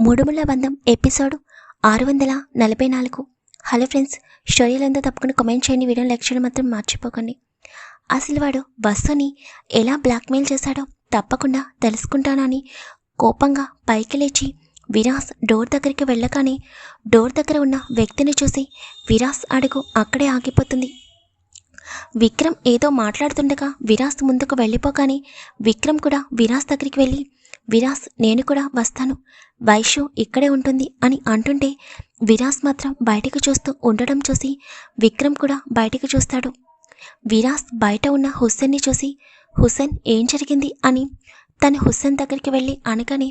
మూడుముల బంధం ఎపిసోడ్ ఆరు వందల నలభై నాలుగు. హలో ఫ్రెండ్స్ స్టోరీలంతా తప్పకుండా కమెంట్ చేయండి. వీడియో లైక్ చేయడం మాత్రం మర్చిపోకండి. అసలు వాడు బస్సుని ఎలా బ్లాక్మెయిల్ చేశాడో తప్పకుండా తెలుసుకుంటానని కోపంగా పైకి లేచి విరాస్ డోర్ దగ్గరికి వెళ్ళగానే డోర్ దగ్గర ఉన్న వ్యక్తిని చూసి విరాస్ అడుగు అక్కడే ఆగిపోతుంది. విక్రమ్ ఏదో మాట్లాడుతుండగా విరాస్ ముందుకు వెళ్ళిపోగానే విక్రమ్ కూడా విరాస్ దగ్గరికి వెళ్ళి విరాస్ నేను కూడా వస్తాను. వైషు ఇక్కడే ఉంటుంది అని అంటుంటే విరాస్ మాత్రం బయటకు చూస్తూ ఉండడం చూసి విక్రమ్ కూడా బయటకు చూస్తాడు. విరాస్ బయట ఉన్న హుస్సేన్ని చూసి హుస్సేన్ ఏం జరిగింది? అని తన హుస్సేన్ దగ్గరికి వెళ్ళి అనగానే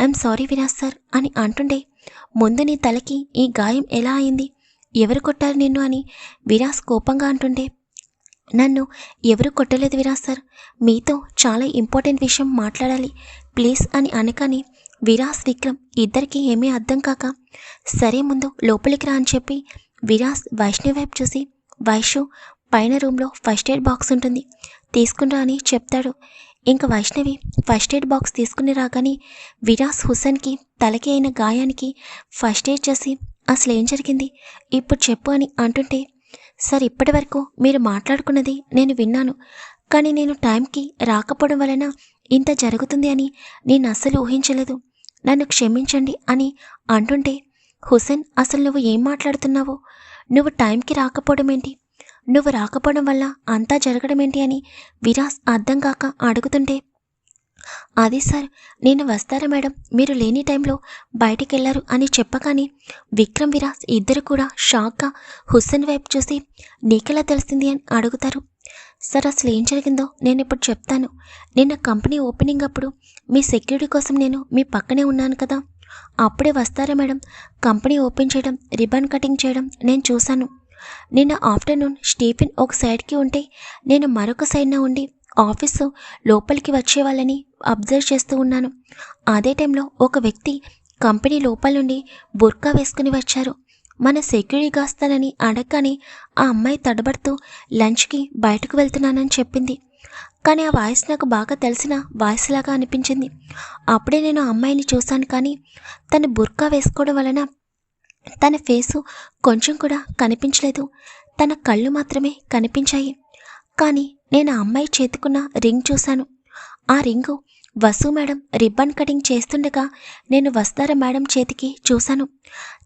ఐఎమ్ సారీ విరాస్ సార్ అని అంటుండే ముందు నీ తలకి ఈ గాయం ఎలా అయింది? ఎవరు కొట్టారు నిన్ను? అని విరాస్ కోపంగా అంటుండే నన్ను ఎవరు కొట్టలేదు విరాస్ సార్? మీతో చాలా ఇంపార్టెంట్ విషయం మాట్లాడాలి. ప్లీజ్ అని అనగానే విరాస్ విక్రమ్ ఇద్దరికీ ఏమీ అర్థం కాక సరే ముందు లోపలికి రా అని చెప్పి విరాస్ వైష్ణవి వైపు చూసి వైషు పైన రూమ్లో ఫస్ట్ ఎయిడ్ బాక్స్ ఉంటుంది. తీసుకునిరా అని చెప్తాడు. ఇంకా వైష్ణవి ఫస్ట్ ఎయిడ్ బాక్స్ తీసుకుని రాగానే విరాస్ హుస్సేన్కి తలకి అయిన గాయానికి ఫస్ట్ ఎయిడ్ చేసి అసలు ఏం జరిగింది? ఇప్పుడు చెప్పు అని అంటుంటే సార్ ఇప్పటి వరకు మీరు మాట్లాడుకున్నది నేను విన్నాను. కానీ నేను టైంకి రాకపోవడం వలన ఇంత జరుగుతుంది అని నేను అస్సలు ఊహించలేదు. నన్ను క్షమించండి అని అంటుంటే హుసేన్ అసలు నువ్వు ఏం మాట్లాడుతున్నావు? నువ్వు టైంకి రాకపోవడం ఏంటి? నువ్వు రాకపోవడం వల్ల అంతా జరగడం ఏంటి అని విరాస్ అర్థం కాక అడుగుతుంటే అది సార్ నేను వస్తారా మేడం? మీరు లేని టైంలో బయటికి వెళ్ళారు అని చెప్పగానే విక్రమ్ విరాస్ ఇద్దరు కూడా షాక్గా హుస్సేన్ వైపు చూసి నీకెలా తెలిసింది? అని అడుగుతారు. సార్ అసలు ఏం జరిగిందో నేను ఇప్పుడు చెప్తాను. నిన్న కంపెనీ ఓపెనింగ్ అప్పుడు మీ సెక్యూరిటీ కోసం నేను మీ పక్కనే ఉన్నాను కదా. అప్పుడే వస్తారా మేడం? కంపెనీ ఓపెన్ చేయడం రిబన్ కటింగ్ చేయడం నేను చూశాను. నిన్న ఆఫ్టర్నూన్ స్టీఫెన్ ఒక సైడ్కి ఉంటే నేను మరొక సైడ్న ఉండి ఆఫీసు లోపలికి వచ్చే వాళ్ళని అబ్జర్వ్ చేస్తూ ఉన్నాను. అదే టైంలో ఒక వ్యక్తి కంపెనీ లోపల నుండి బుర్కా వేసుకుని వచ్చారు. మన సెక్యూరిటీ కాస్తానని అడగగానే ఆ అమ్మాయి తడబడుతూ లంచ్కి బయటకు వెళ్తున్నానని చెప్పింది. కానీ ఆ వాయిస్ నాకు బాగా తెలిసిన వాయిస్ లాగా అనిపించింది. అప్పుడే నేను ఆ అమ్మాయిని చూశాను కానీ తను బుర్కా వేసుకోవడం వలన తన ఫేసు కొంచెం కూడా కనిపించలేదు. తన కళ్ళు మాత్రమే కనిపించాయి. కానీ నేను ఆ అమ్మాయి చేతుకున్న రింగ్ చూశాను. ఆ ring Vasu madam ribbon cutting చేస్తుండగా నేను వస్తారా మేడం చేతికి చూశాను.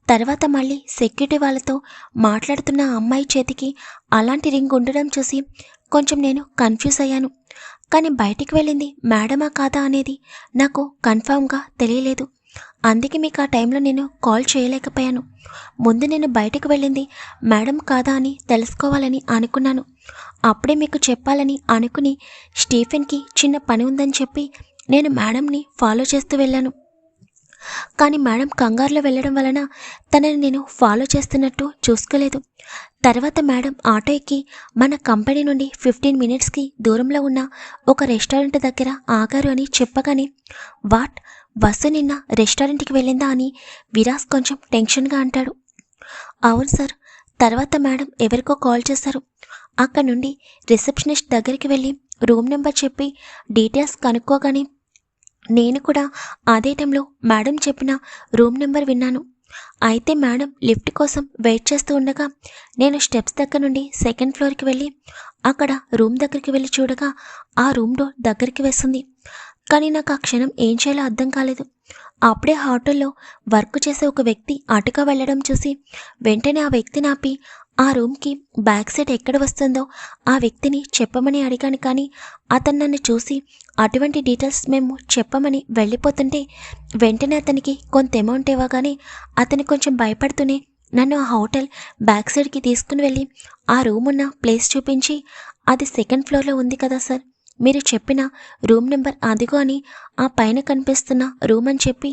తర్వాత మళ్ళీ సెక్యూరిటీ వాళ్ళతో మాట్లాడుతున్న అమ్మాయి చేతికి అలాంటి రింగ్ ఉండడం చూసి కొంచెం నేను కన్ఫ్యూజ్ అయ్యాను. కానీ బయటికి వెళ్ళింది మేడమా కాదా అనేది నాకు కన్ఫామ్గా తెలియలేదు. అందుకే మీకు ఆ టైంలో నేను కాల్ చేయలేకపోయాను. ముందు నేను బయటకు వెళ్ళింది మేడం కాదా అని తెలుసుకోవాలని అనుకున్నాను. అప్పుడే మీకు చెప్పాలని అనుకుని స్టీఫెన్కి చిన్న పని ఉందని చెప్పి నేను మేడంని ఫాలో చేస్తూ వెళ్ళాను. కానీ మేడం కంగారులో వెళ్ళడం వలన తనని నేను ఫాలో చేస్తున్నట్టు చూసుకోలేదు. తర్వాత మేడం ఆటో ఎక్కి మన కంపెనీ నుండి ఫిఫ్టీన్ మినిట్స్కి దూరంలో ఉన్న ఒక రెస్టారెంట్ దగ్గర ఆగారు అని చెప్పగానే వాట్? బస్సు నిన్న రెస్టారెంట్కి వెళ్ళిందా అని విరాస్ కొంచెం టెన్షన్గా అంటాడు. అవును సార్ తర్వాత మేడం ఎవరికో కాల్ చేశారు. అక్కడ నుండి రిసెప్షనిస్ట్ దగ్గరికి వెళ్ళి రూమ్ నెంబర్ చెప్పి డీటెయిల్స్ కనుక్కోగానే నేను కూడా అదే టైంలో మేడం చెప్పిన రూమ్ నెంబర్ విన్నాను. అయితే మేడం లిఫ్ట్ కోసం వెయిట్ చేస్తూ ఉండగా నేను స్టెప్స్ దగ్గర నుండి సెకండ్ ఫ్లోర్కి వెళ్ళి అక్కడ రూమ్ దగ్గరికి వెళ్ళి చూడగా ఆ రూమ్ డోర్ దగ్గరికి వేస్తుంది కానీ నాకు ఆ క్షణం ఏం చేయాలో అర్థం కాలేదు. అప్పుడే హోటల్లో వర్క్ చేసే ఒక వ్యక్తి అటుక వెళ్ళడం చూసి వెంటనే ఆ వ్యక్తిని ఆపి ఆ రూమ్కి బ్యాక్ సైడ్ ఎక్కడ వస్తుందో ఆ వ్యక్తిని చెప్పమని అడిగాను కానీ అతను నన్ను చూసి అటువంటి డీటెయిల్స్ మేము చెప్పమని వెళ్ళిపోతుంటే వెంటనే అతనికి కొంత అమౌంట్ ఇవ్వగానే అతను కొంచెం భయపడుతూనే నన్ను ఆ హోటల్ బ్యాక్ సైడ్కి తీసుకుని వెళ్ళి ఆ రూమ్ ఉన్న ప్లేస్ చూపించి అది సెకండ్ ఫ్లోర్లో ఉంది కదా సార్. మీరు చెప్పిన రూమ్ నెంబర్ అదిగో అని ఆ పైన కనిపిస్తున్న రూమ్ అని చెప్పి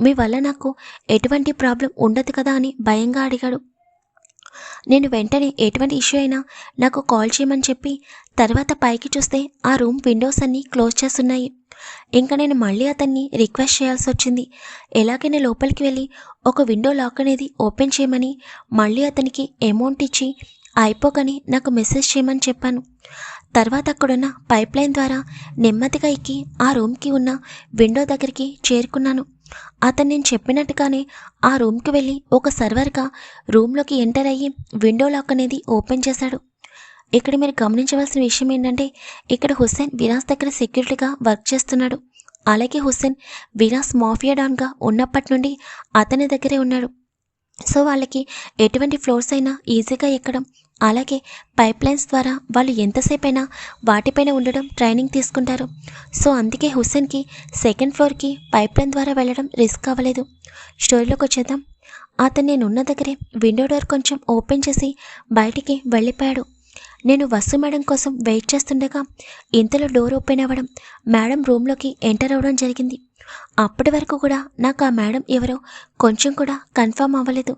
మీ వల్ల నాకు ఎటువంటి ప్రాబ్లం ఉండదు కదా అని భయంగా అడిగాడు. నేను వెంటనే ఎటువంటి ఇష్యూ అయినా నాకు కాల్ చేయమని చెప్పి తర్వాత పైకి చూస్తే ఆ రూమ్ విండోస్ అన్నీ క్లోజ్ చేస్తున్నాయి. ఇంకా నేను మళ్ళీ అతన్ని రిక్వెస్ట్ చేయాల్సి వచ్చింది. ఎలాగైనా లోపలికి వెళ్ళి ఒక విండో లాక్ అనేది ఓపెన్ చేయమని మళ్ళీ అతనికి అమౌంట్ ఇచ్చి అయిపోగానే నాకు మెసేజ్ చేయమని చెప్పాను. తర్వాత అక్కడున్న పైప్ లైన్ ద్వారా నెమ్మదిగా ఎక్కి ఆ రూమ్కి ఉన్న విండో దగ్గరికి చేరుకున్నాను. అతను నేను చెప్పినట్టుగానే ఆ రూమ్కి వెళ్ళి ఒక సర్వర్గా రూమ్లోకి ఎంటర్ అయ్యి విండో లాక్ అనేది ఓపెన్ చేశాడు. ఇక్కడ మీరు గమనించవలసిన విషయం ఏంటంటే ఇక్కడ హుస్సేన్ విరాస్ దగ్గర సెక్యూరిటీగా వర్క్ చేస్తున్నాడు. అలాగే హుస్సేన్ విరాస్ మాఫియా డాన్గా ఉన్నప్పటి నుండి అతని దగ్గరే ఉన్నాడు. సో వాళ్ళకి ఎటువంటి ఫ్లోర్స్ అయినా ఈజీగా ఎక్కడం అలాగే పైప్ లైన్స్ ద్వారా వాళ్ళు ఎంతసేపు అయినా వాటిపైన ఉండడం ట్రైనింగ్ తీసుకుంటారు. సో అందుకే హుస్సేన్కి సెకండ్ ఫ్లోర్కి పైప్ లైన్ ద్వారా వెళ్ళడం రిస్క్ అవ్వలేదు. స్టోరీలోకి వచ్చేద్దాం. అతను నేను ఉన్న దగ్గరే విండో డోర్ కొంచెం ఓపెన్ చేసి బయటికి వెళ్ళిపోయాడు. నేను వసు మేడం కోసం వెయిట్ చేస్తుండగా ఇంతలో డోర్ ఓపెన్ అవ్వడం మేడం రూమ్లోకి ఎంటర్ అవ్వడం జరిగింది. అప్పటి వరకు కూడా నాకు ఆ మేడం ఎవరో కొంచెం కూడా కన్ఫర్మ్ అవ్వలేదు.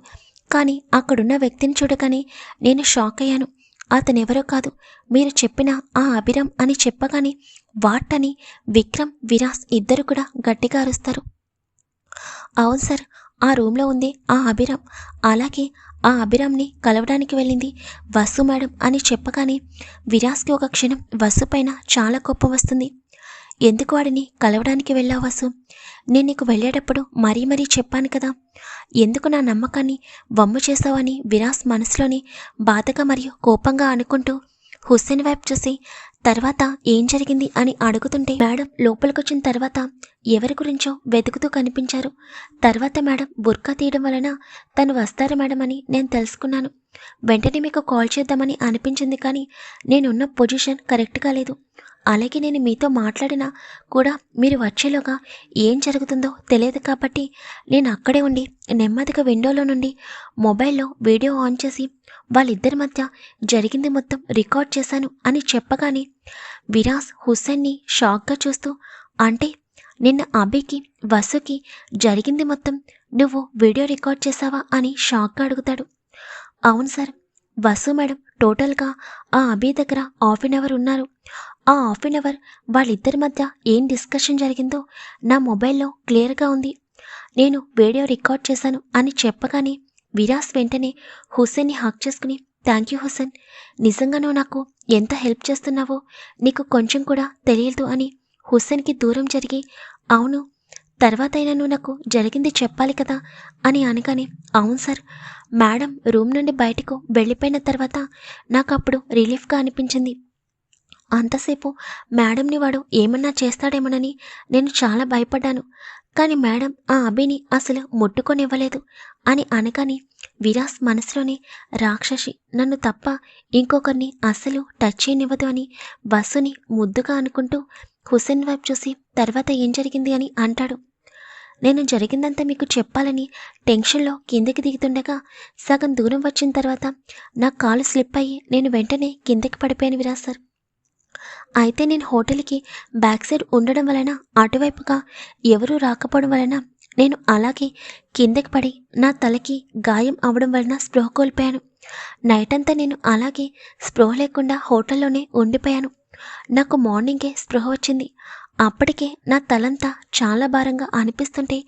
కానీ అక్కడున్న వ్యక్తిని చూడగానే నేను షాక్ అయ్యాను. అతను ఎవరో కాదు మీరు చెప్పిన ఆ అభిరామ్ అని చెప్పగానే వాట్ అని విక్రమ్ విరాస్ ఇద్దరు కూడా గట్టిగా అరుస్తారు. అవును సార్ ఆ రూమ్లో ఉంది ఆ అభిరామ్. అలాగే ఆ అభిరామ్ని కలవడానికి వెళ్ళింది వసు మేడం అని చెప్పగానే విరాస్కి ఒక క్షణం వసు పైన చాలా కోపం వస్తుంది. ఎందుకు వాడిని కలవడానికి వెళ్ళావు వసు? నేను నీకు వెళ్ళేటప్పుడు మరీ మరీ చెప్పాను కదా. ఎందుకు నా నమ్మకాన్ని వమ్ము చేసావని విరాస్ మనసులోని బాధగా మరియు కోపంగా అనుకుంటూ హుస్సేన్ వైపు చూసి తర్వాత ఏం జరిగింది? అని అడుగుతుంటే మేడం లోపలికొచ్చిన తర్వాత ఎవరి గురించో వెతుకుతూ కనిపించారు. తర్వాత మేడం బుర్కా తీయడం వలన తను వస్తారు మేడం అని నేను తెలుసుకున్నాను. వెంటనే మీకు కాల్ చేద్దామని అనిపించింది కానీ నేనున్న పొజిషన్ కరెక్ట్గా లేదు. అలాగే నేను మీతో మాట్లాడినా కూడా మీరు వచ్చేలోగా ఏం జరుగుతుందో తెలియదు కాబట్టి నేను అక్కడే ఉండి నెమ్మదిగా విండోలో నుండి మొబైల్లో వీడియో ఆన్ చేసి వాళ్ళిద్దరి మధ్య జరిగింది మొత్తం రికార్డ్ చేశాను అని చెప్పగానే విరాస్ హుస్సేన్ని షాక్గా చూస్తూ అంటే నిన్న అభికి వసుకి జరిగింది మొత్తం నువ్వు వీడియో రికార్డ్ చేసావా అని షాక్గా అడుగుతాడు. అవును సార్. వసు మేడం టోటల్గా ఆ అభి దగ్గర హాఫ్ అన్ అవర్ ఉన్నారు. ఆ హాఫ్ అన్ అవర్ వాళ్ళిద్దరి మధ్య ఏం డిస్కషన్ జరిగిందో నా మొబైల్లో క్లియర్గా ఉంది. నేను వీడియో రికార్డ్ చేశాను అని చెప్పగానే విరాస్ వెంటనే హుస్సేన్ని హక్ చేసుకుని థ్యాంక్ యూ హుస్సేన్ నిజంగా నువ్వు నాకు ఎంత హెల్ప్ చేస్తున్నావో నీకు కొంచెం కూడా తెలియదు అని హుస్సేన్కి దూరం జరిగి అవును తర్వాత అయినా నువ్వు నాకు జరిగింది చెప్పాలి కదా? అని అనగానే అవును సార్. మేడం రూమ్ నుండి బయటకు వెళ్ళిపోయిన తర్వాత నాకు అప్పుడు రిలీఫ్గా అనిపించింది. అంతసేపు మేడంని వాడు ఏమన్నా చేస్తాడేమోనని నేను చాలా భయపడ్డాను. కానీ మేడం ఆ అభిని అసలు ముట్టుకొనివ్వలేదు అని అనగానే విరాస్ మనసులోని రాక్షసి నన్ను తప్ప ఇంకొకరిని అసలు టచ్ చేయనివ్వదు అని బస్సుని ముద్దుగా అనుకుంటూ హుసేన్ వైపు చూసి తర్వాత ఏం జరిగింది? అని అంటాడు. నేను జరిగిందంతా మీకు చెప్పాలని టెన్షన్లో కిందకి దిగుతుండగా సగం దూరం వచ్చిన తర్వాత నా కాలు స్లిప్ అయ్యి నేను వెంటనే కిందకి పడిపోయాను విరా సార్. అయితే నేను హోటల్కి బ్యాక్ సైడ్ ఉండడం వలన అటువైపుగా ఎవరూ రాకపోవడం వలన నేను అలాగే కిందకి పడి నా తలకి గాయం అవడం వలన స్పృహ కోల్పోయాను. నైట్ అంతా నేను అలాగే స్పృహ లేకుండా హోటల్లోనే ఉండిపోయాను. నాకు మార్నింగే స్పృహ వచ్చింది. అప్పటికే నా తలంతా చాలా భారంగా అనిపిస్తుంటే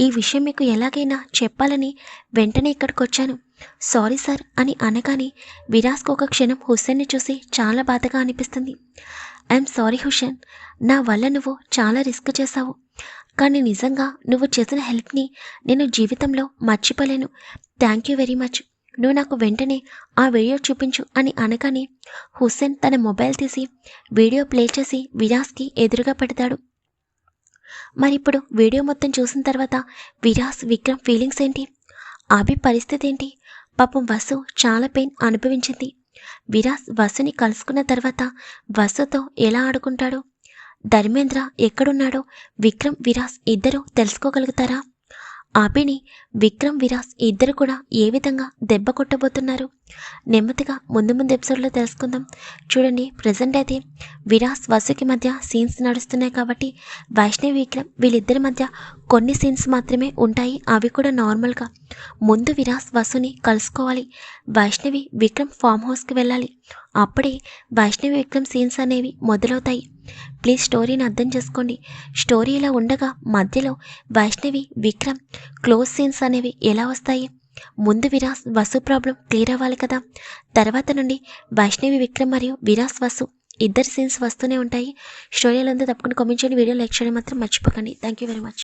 ఈ విషయం మీకు ఎలాగైనా చెప్పాలని వెంటనే ఇక్కడికి వచ్చాను సారీ సార్ అని అనగానే విరాస్కు ఒక క్షణం హుస్సేన్ని చూసి చాలా బాధగా అనిపిస్తుంది. ఐఎమ్ సారీ హుషేన్ నా వల్ల నువ్వు చాలా రిస్క్ చేశావు. కానీ నిజంగా నువ్వు చేసిన హెల్ప్ని నేను జీవితంలో మర్చిపోలేను. Thank you very much. నువ్వు నాకు వెంటనే ఆ వీడియో చూపించు అని అనగానే హుస్సేన్ తన మొబైల్ తీసి వీడియో ప్లే చేసి విరాస్కి ఎదురుగా పెడతాడు. మరి ఇప్పుడు వీడియో మొత్తం చూసిన తర్వాత విరాస్ విక్రమ్ ఫీలింగ్స్ ఏంటి? అభి పరిస్థితి ఏంటి? పాపం వసు చాలా పెయిన్ అనుభవించింది. విరాస్ వసుని కలుసుకున్న తర్వాత వసుతో ఎలా ఆడుకుంటాడు? ధర్మేంద్ర ఎక్కడున్నాడో? విక్రమ్ విరాస్ ఇద్దరూ తెలుసుకోగలుగుతారా? అభిని విక్రమ్ విరాస్ ఇద్దరు కూడా ఏ విధంగా దెబ్బ కొట్టబోతున్నారు? నెమ్మదిగా ముందు ముందు ఎపిసోడ్లో తెలుసుకుందాం. చూడండి ప్రజెంట్ అయితే విరాస్ వసుకి మధ్య సీన్స్ నడుస్తున్నాయి కాబట్టి వైష్ణవి విక్రమ్ వీళ్ళిద్దరి మధ్య కొన్ని సీన్స్ మాత్రమే ఉంటాయి. అవి కూడా నార్మల్గా. ముందు విరాస్ వసుని కలుసుకోవాలి. వైష్ణవి విక్రమ్ ఫామ్ హౌస్కి వెళ్ళాలి. అప్పుడే వైష్ణవి విక్రమ్ సీన్స్ అనేవి మొదలవుతాయి. ప్లీజ్ స్టోరీని అర్థం చేసుకోండి. స్టోరీ ఇలా ఉండగా మధ్యలో వైష్ణవి విక్రమ్ క్లోజ్ సీన్స్ అనేవి ఎలా వస్తాయి? ముందు విరాస్ వసు ప్రాబ్లం క్లియర్ అవ్వాలి కదా? తర్వాత నుండి వైష్ణవి విక్రమ్ మరియు విరాస్ వసు ఇద్దరు సీన్స్ వస్తూనే ఉంటాయి. స్టోరీలంతా తప్పకుండా కామెంట్ చేయండి. వీడియో లైక్ చేయడం మాత్రం మర్చిపోకండి. Thank you very much.